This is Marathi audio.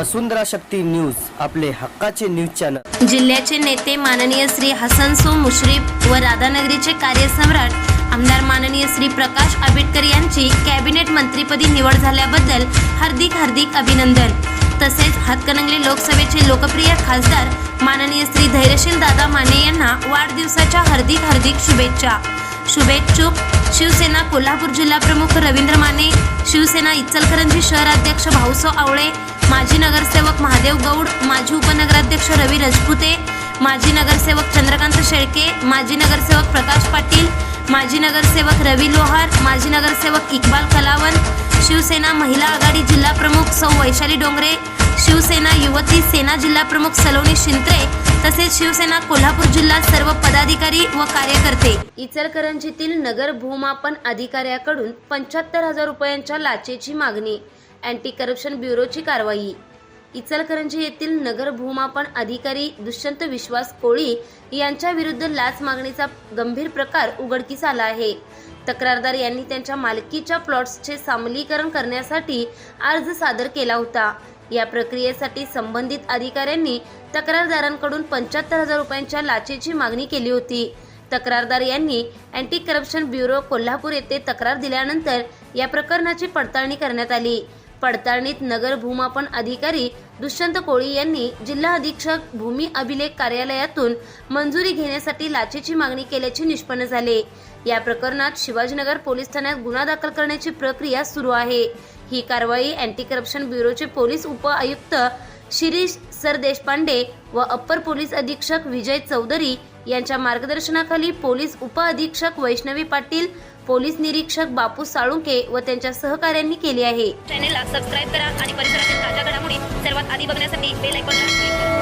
वसुंधरा शक्ती न्यूज आपले हक्काचे न्यूज चॅनल. जिल्ह्याचे नेते माननीय श्री हसन सो मुश्रीफ व राधानगरीचे कार्यसम्राट आमदार माननीय श्री प्रकाश आंबेडकर यांची कॅबिनेट मंत्रीपदी निवड झाल्याबद्दल हार्दिक हार्दिक अभिनंदन. तसेच हातकणंगले लोकसभेचे लोकप्रिय खासदार माननीय श्री धैर्यशील दादा माने यांना वाढदिवसाच्या हार्दिक हार्दिक शुभेच्छा. शुभेच्छुक. शिवसेना कोल्हापूर जिल्हा प्रमुख रवींद्र माने शिवसेना इचलकरंजी शहराध्यक्ष भाऊसो आवळे माजी नगरसेवक महादेव गौड माजी उपनगराध्यक्ष रवी रजपुते माजी नगरसेवक चंद्रकांत शेळके माजी नगरसेवक प्रकाश पाटील माजी नगरसेवक रवी लोहार माजी नगरसेवक इक्बाल कलावन शिवसेना महिला आघाडी जिल्हा प्रमुख सौ वैशाली डोंगरे शिवसेना युवती सेना जिल्हा प्रमुख सलोनी शिंत्रे तसेच शिवसेना कोल्हापूर जिल्हा सर्व पदाधिकारी व कार्यकर्ते. इचलकरंजीतील नगर भूमापन अधिकाऱ्याकडून पंच्याहत्तर हजार रुपयांच्या लाचेची मागणी अँटी करप्शन ब्युरोची कारवाई. इचलकरंजी येथील नगर भूमापन अधिकारी दुष्यंत विश्वास कोळी यांच्या विरुद्ध लाच मागणीचा गंभीर प्रकार उघडकीस आला आहे. तक्रारदार यांनी त्यांच्या मालकीच्या प्लॉट्सचे सामलीकरण करण्यासाठी अर्ज सादर केला होता. या प्रक्रियेसाठी संबंधित अधिकाऱ्यांनी तक्रारदारांकडून पंच्याहत्तर हजार रुपयांच्या लाचेची मागणी केली होती. तक्रारदार यांनी अँटी करप्शन ब्युरो कोल्हापूर येथे तक्रार दिल्यानंतर या प्रकरणाची पडताळणी करण्यात आली. पडताळणीत नगर भूमापन अधिकारी दुष्यंत कोळी यांनी जिल्हा अधीक्षक भूमी अभिलेख कार्यालयातून मंजुरी घेण्यासाठी लाचेची मागणी केल्याचे निष्पन्न झाले. या प्रकरणात शिवाजीनगर पोलीस ठाण्यात गुन्हा दाखल करण्याची प्रक्रिया सुरू आहे. ही कारवाई अँटी करप्शन ब्युरोचे पोलीस उप आयुक्त शिरीष सरदेशपांडे व अप्पर पोलीस अधीक्षक विजय चौधरी यांच्या मार्गदर्शनाखाली पोलीस उपअधीक्षक वैष्णवी पाटील पोलीस निरीक्षक बापू साळुंके व त्यांच्या सहकाऱ्यांनी केली आहे. चॅनेलला सबस्क्राईब करा आणि परिसरातील ताज्या घडामोडी सर्वात आधी बघण्यासाठी बेल आयकॉनला क्लिक करा.